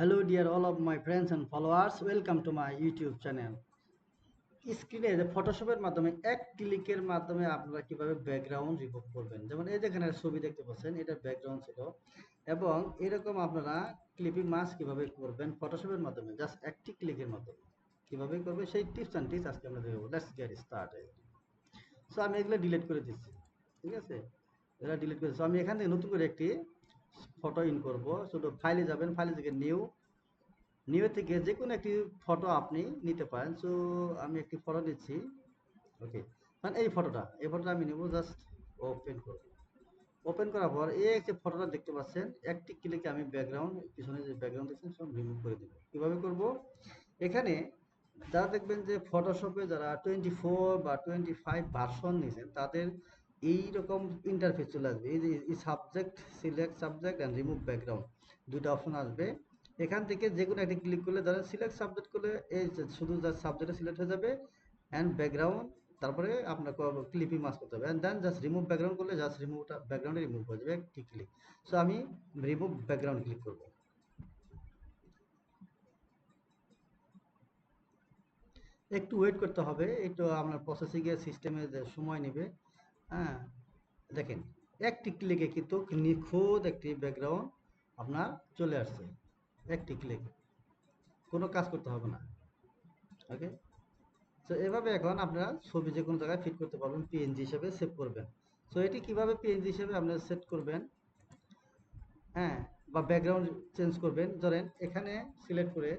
Hello dear all of my friends and followers welcome to my YouTube channel স্ক্রিনে যে ফটোশপের মাধ্যমে এক ক্লিকের মাধ্যমে আপনারা কীভাবে ব্যাকগ্রাউন্ড রিমুভ করবেন? যেমন এই যেখানে ছবি দেখতে পাচ্ছেন, এটা ব্যাকগ্রাউন্ড ছিল। এবং এরকম আপনারা ক্লিপিং মাস কীভাবে করবেন ফটোশপের মাধ্যমে? জাস্ট একটি ক্লিকের মাধ্যমে। কীভাবে করবে সেই টিপস অ্যান্ড টিপস আজকে আমরা দেখব। লেটস গেট স্টার্ট সো আমি এগুলো ডিলিট করে দিচ্ছি। ঠিক আছে? এগুলো ডিলিট করে আমি এখান থেকে নতুন করে একটি ফটো ইন করব। শুধু ফাইলে যাবেন ফাইলে থেকে নিউ নিউ থেকে যে কোনো একটি ফটো আপনি নিতে পারেন। সো আমি একটি ফটো নিচ্ছি। ওকে মানে এই ফটোটা এই ফটোটা আমি নেব জাস্ট ওপেন করব। ওপেন করার পর এই যে ফটোটা দেখতে পাচ্ছেন, একটি ক্লিকে আমি ব্যাকগ্রাউন্ড পিছনে যে ব্যাকগ্রাউন্ড দেখছেন, সব রিমুভ করে দেবো। কীভাবে করব? এখানে যারা দেখবেন যে ফটোশপে যারা টোয়েন্টি ফোর বা টোয়েন্টি ফাইভ ভার্সন নিয়েছেন, তাদের এই রকম ইন্টারফেস চলে আসবে। এই যে subject select subject and remove background দুইটা অপশন আসবে। এখান থেকে যে কোনো একটি ক্লিক করলে ধরেন সিলেক্ট সাবজেক্ট করলে এই শুধু যা সাবজেক্টে সিলেক্ট হয়ে যাবে অ্যান্ড ব্যাকগ্রাউন্ড তারপরে আপনার ক্লিপিং মাস করতে হবে। And then just remove background করলে জাস্ট রিমুভটা ব্যাকগ্রাউন্ডে রিমুভ হয়ে যাবে একটি ক্লিক সো আমি রিমুভ ব্যাকগ্রাউন্ড ক্লিক করব। একটু ওয়েট করতে হবে। একটু আপনার প্রসেসিংয়ের সিস্টেমে সময় নেবে। হ্যাঁ দেখেন, একটি ক্লিকে কিন্তু নিখুঁত একটি ব্যাকগ্রাউন্ড আপনার চলে আসছে, একটি ক্লিক কোনো কাজ করতে হবে না ওকে তো এভাবে এখন আপনারা ছবি যে কোনো জায়গায় ফিট করতে পারবেন পিএনজি হিসেবে সেভ করবেন। সো এটি কীভাবে পিএনজি হিসেবে আপনারা সেট করবেন? হ্যাঁ বা ব্যাকগ্রাউন্ড চেঞ্জ করবেন? ধরেন, এখানে সিলেক্ট করে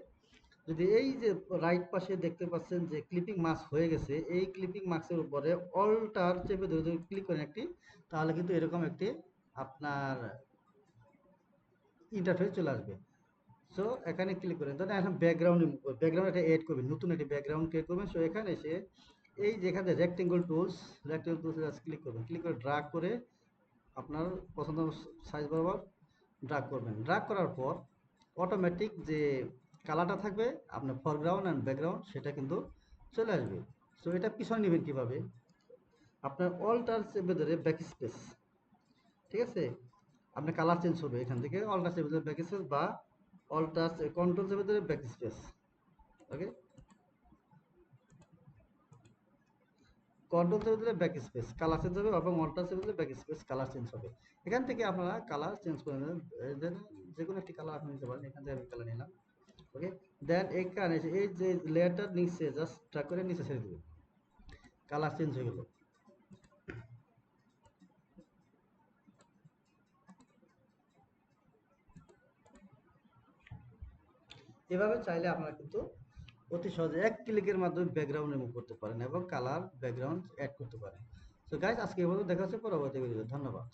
যদি এই যে রাইট পাশে দেখতে পাচ্ছেন যে ক্লিপিং মার্কস হয়ে গেছে, এই ক্লিপিং মার্কসের উপরে অল্টার চেপে ধরে যদি ক্লিক করেন একটি, তাহলে কিন্তু এরকম একটি আপনার ইন্টারফেস চলে আসবে। সো এখানে ক্লিক করেন। তাহলে এখন ব্যাকগ্রাউন্ড ব্যাকগ্রাউন্ড একটা এড করবেন, নতুন একটি ব্যাকগ্রাউন্ড ক্রিয়েট করবেন। সো এখানে এসে এই যেখানে rectangle tools rectangle tools click করবেন। ক্লিক করে ড্রাগ করে আপনার পছন্দ সাইজ বরাবর ড্রাগ করবেন। ড্রাগ করার পর অটোমেটিক যে কালারটা থাকবে, আপনার ফরগ্রাউন্ড অ্যান্ড ব্যাকগ্রাউন্ড সেটা কিন্তু চলে আসবে। সো এটা পিছনে নেবেন কীভাবে? আপনার অল্টার ধরে ব্যাক স্পেস ঠিক আছে? আপনার কালার চেঞ্জ হবে এখান থেকে অল্টার ধরে ব্যাক স্পেস বা অল্টার কন্ট্রোল ধরে ব্যাক স্পেস ওকে কন্ট্রোল চেপে দিলে ব্যাক স্পেস কালার চেঞ্জ হবে এবং অল্টার চেপে দিলে ব্যাক স্পেস কালার চেঞ্জ হবে। এখান থেকে আপনারা কালার চেঞ্জ করে নেবেন। যে কোনো একটি কালার আপনি নিতে পারেন, এখান থেকে আমি কালার নিলাম। ওকে দেন এখানে এই যে নিচে জাস্ট করে নিচে ছেড়ে দেবে। কালার চেঞ্জ হয়ে গেল। এভাবে চাইলে আপনারা কিন্তু অতি সহজে এক ক্লিকের মাধ্যমে ব্যাকগ্রাউন্ড রিমুভ করতে পারেন এবং কালার ব্যাকগ্রাউন্ড অ্যাড করতে পারেন। তো গাইজ আজকে এভাবে দেখা হচ্ছে পরবর্তী ভিডিও ধন্যবাদ।